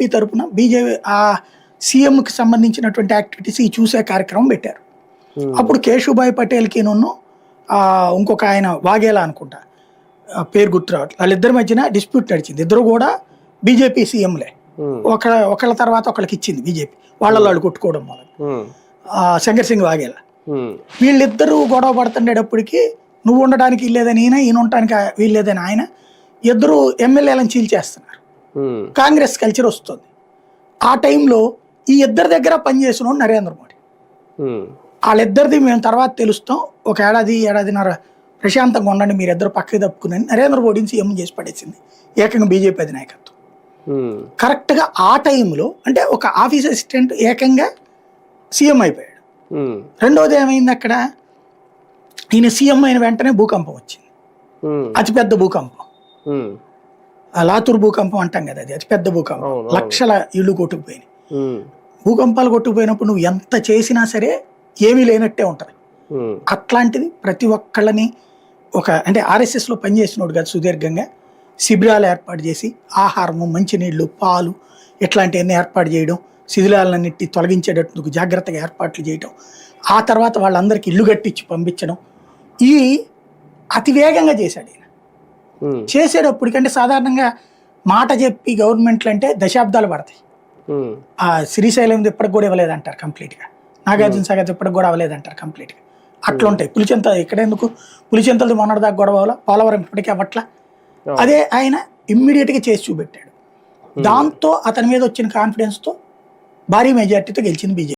BJP తరపున BJP ఆ సీఎంకి సంబంధించినటువంటి యాక్టివిటీస్ ఈ చూసే కార్యక్రమం పెట్టారు. ఉమ్, అప్పుడు కేశుభాయ్ పటేల్కి నన్ను ఇంకొక ఆయన వాగేలా అనుకుంటా పేరు గుర్తు రావట్లేదు వాళ్ళిద్దరి మధ్యన డిస్ప్యూట్ నడిచింది. ఇద్దరు కూడా బీజేపీ సీఎంలే. ఉమ్, ఒక ఒకళ్ళ తర్వాత ఒకళ్ళకి ఇచ్చింది బీజేపీ. వాళ్ళలో వాళ్ళు కొట్టుకోవడం వల్ల. ఆ, శంకర్ సింగ్ వాగేలా. వీళ్ళిద్దరూ గొడవ పడుతుండేటప్పటికి నువ్వు ఉండడానికి వీల్లేదని ఈయన ఈయన ఉండడానికి వీల్లేదని ఆయన ఇద్దరు ఎమ్మెల్యేలను చీల్చేస్తున్నారు. కాంగ్రెస్ కల్చర్ వస్తుంది. ఆ టైంలో ఈ ఇద్దరి దగ్గర పనిచేసిన నరేంద్ర మోడీ. వాళ్ళిద్దరిది మేము తర్వాత తెలుస్తాం. ఒక ఏడాది ఏడాదిన్నర ప్రశాంతంగా ఉండండి మీరిద్దరు పక్కకి తప్పుకుని నరేంద్ర మోడీని సీఎం చేసి పడేసింది. ఏకంగా బీజేపీ అధినాయకత్వం. కరెక్ట్గా ఆ టైంలో అంటే ఒక ఆఫీస్ అసిస్టెంట్ ఏకంగా సీఎం అయిపోయాడు. రెండోది ఏమైంది అక్కడ? ఈయన సీఎం అయిన వెంటనే భూకంపం వచ్చింది. అతిపెద్ద భూకంపం. లాతూర్ భూకంపం అంటాం కదా అది అతిపెద్ద భూకంపం. లక్షల ఇళ్ళు కొట్టుకుపోయినాయి. భూకంపాలు కొట్టుకుపోయినప్పుడు నువ్వు ఎంత చేసినా సరే ఏమీ లేనట్టే ఉంటుంది. అట్లాంటిది ప్రతి ఒక్కళ్ళని ఒక అంటే ఆర్ఎస్ఎస్లో పనిచేసినోడు కదా సుదీర్ఘంగా శిబిరాలు ఏర్పాటు చేసి ఆహారము మంచినీళ్ళు పాలు ఇట్లాంటివన్నీ ఏర్పాటు చేయడం శిథిలాలన్నిటి తొలగించేటట్టుకు జాగ్రత్తగా ఏర్పాట్లు చేయడం ఆ తర్వాత వాళ్ళందరికీ ఇల్లు కట్టించి పంపించడం ఈ అతి వేగంగా చేశాడు ఈయన. చేసేటప్పటికంటే సాధారణంగా మాట చెప్పి గవర్నమెంట్లు అంటే దశాబ్దాలు పడతాయి. ఆ శ్రీశైలం ఇప్పటికి కూడా ఇవ్వలేదంటారు కంప్లీట్గా. నాగార్జున సాగర్ ఇప్పటికి కూడా అవ్వలేదంటారు కంప్లీట్గా. అట్లా ఉంటాయి. పులిచెంత ఇక్కడ ఎందుకు పులిచెంతలది మొన్నటిదాకా గొడవ అవ్వాలా? పోలవరం ఇప్పటికీ అవ్వట్లా? అదే ఆయన ఇమ్మీడియట్గా చేసి చూపెట్టాడు. దాంతో అతని మీద వచ్చిన కాన్ఫిడెన్స్తో భారీ మెజార్టీతో గెలిచింది బీజేపీ.